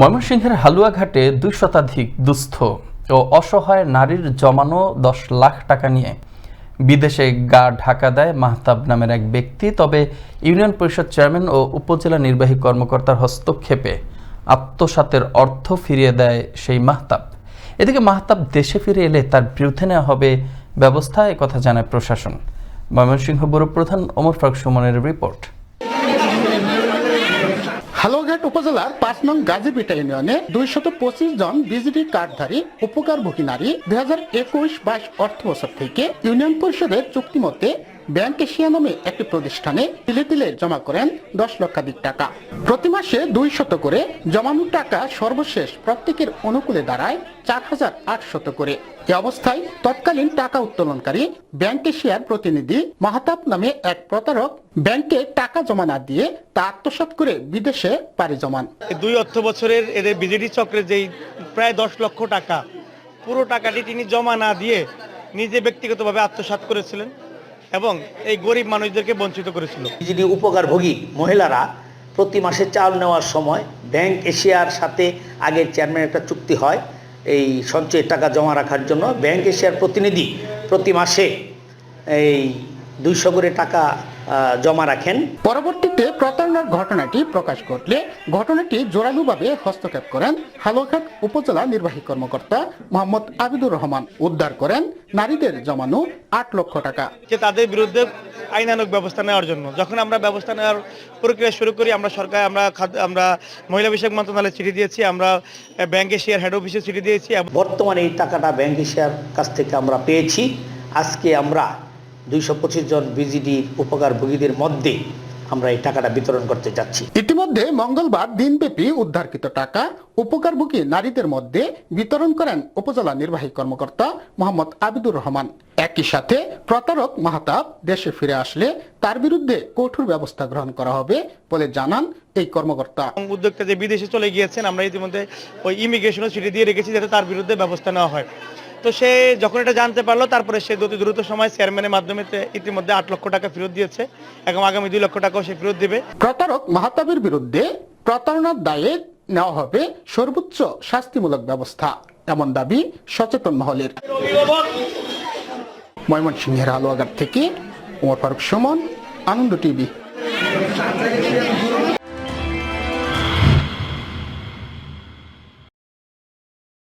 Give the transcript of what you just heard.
ময়মনসিংহের হালুয়াঘাটে দুই শতাধিক দুস্থ ও অসহায় নারীর জমানো দশ লাখ টাকা নিয়ে বিদেশে গা ঢাকা দেয় মাহতাব নামের এক ব্যক্তি, তবে ইউনিয়ন পরিষদ চেয়ারম্যান ও উপজেলা নির্বাহী কর্মকর্তার হস্তক্ষেপে আত্মসাতের অর্থ ফিরিয়ে দেয় সেই মাহতাব। এদিকে মাহতাব দেশে ফিরে এলে তার বিরুদ্ধে নেওয়া হবে ব্যবস্থা কথা জানায় প্রশাসন। ময়মনসিংহ ব্যুরো প্রধান ওমর ফারুক সুমনের রিপোর্ট। হালুয়াঘাট উপজেলার পাঁচ নং গাজীপিটা ইউনিয়নে দুইশত পঁচিশ জন বিজেপি কার্ডধারী উপকারভোগী নারী, দুই হাজার একুশ বাইশ অর্থ বছর থেকে ইউনিয়ন পরিষদের চুক্তি মতে ব্যাংক এশিয়া নামে একটি প্রতিষ্ঠানে তিলে তিলে জমা করেন দশ লক্ষাধিক টাকা। প্রতি মাসে দুই শত করে জমানো টাকা সর্বশেষ প্রত্যেকের অনুকূলে দাঁড়ায় চার হাজার আটশত করে। এ অবস্থায় তৎকালীন টাকা উত্তোলনকারী ব্যাংক এশিয়ার প্রতিনিধি মাহাতাব নামে এক প্রতারক ব্যাংকে টাকা জমা না দিয়ে তা আত্মসাৎ করে বিদেশে পাড়ি জমান। দুই অর্থ বছরের এদের বিজেডি চক্রের যেই প্রায় দশ লক্ষ টাকা, পুরো টাকাটি তিনি জমা না দিয়ে নিজে ব্যক্তিগতভাবে আত্মসাৎ করেছিলেন। এবং এই গরিব মানুষদেরকে বঞ্চিত করেছিল। বিজেডি উপকারভোগী মহিলারা, প্রতি মাসে চাল নেওয়ার সময় ব্যাংক এশিয়ার সাথে আগের চেয়ারম্যান একটা চুক্তি হয়, এই সঞ্চয়ের টাকা জমা রাখার জন্য। ব্যাংক এশিয়ার প্রতিনিধি প্রতি মাসে এই দুইশো করে টাকা জমা রাখেন। পরবর্তীতে প্রতারণার ঘটনাটি প্রকাশ ঘটলে ঘটনাটি জোরালোভাবে হস্তক্ষেপ করেন হালুয়াঘাট উপজেলা নির্বাহী কর্মকর্তা মোহাম্মদ আবিদুর রহমান। উদ্ধার করেন নারীদের জমানো আট লক্ষ টাকা। যে তাদের বিরুদ্ধে আইনানুক ব্যবস্থা নেওয়ার জন্য। যখন আমরা ব্যবস্থা নেওয়ার প্রক্রিয়া শুরু করি আমরা সরকার আমরা খাদ্য আমরা মহিলা বিষয়ক মন্ত্রণালয়ে চিঠি দিয়েছি আমরা ব্যাংকে শেয়ার হেড অফিসে চিঠি দিয়েছি। এবং বর্তমানে এই টাকাটা ব্যাংক এশিয়ার কাছ থেকে আমরা পেয়েছি। আজকে আমরা দুইশো পঁচিশ জন বিজিডি উপকারভোগীদের মধ্যে আমরা এই টাকাটা বিতরণ করতে যাচ্ছি ইতিমধ্যে মঙ্গলবার দিনব্যাপী উদ্ধারকৃত টাকা উপকারভোগী নারীদের মধ্যে বিতরণ করেন উপজেলা নির্বাহী কর্মকর্তা মোহাম্মদ আবিদুর রহমান। একই সাথে প্রতারক মাহতাব দেশে ফিরে আসলে তার বিরুদ্ধে কঠোর ব্যবস্থা গ্রহণ করা হবে বলে জানান এই কর্মকর্তা। উদ্যোক্তা যে বিদেশে চলে গিয়েছেন আমরা ইতিমধ্যে ওই ইমিগ্রেশনও চিঠি দিয়ে রেখেছি যাতে তার বিরুদ্ধে ব্যবস্থা নেওয়া হয়। তো সে যখন এটা জানতে পারল, তারপরে সে অতি দ্রুত সময় চেয়ারম্যানের মাধ্যমে ইতিমধ্যে আট লক্ষ টাকা ফেরত দিয়েছে এবং আগামী দুই লক্ষ টাকাও সে ফেরত দিবে। প্রতারক মাহতাবের বিরুদ্ধে প্রতারণার দায়ে নেওয়া হবে সর্বোচ্চ শাস্তিমূলক ব্যবস্থা, এমন দাবি সচেতন মহলের। ময়মনসিংহের আলোয়াঘাট থেকে ওমর ফারুক সুমন, আনন্দ টিভি।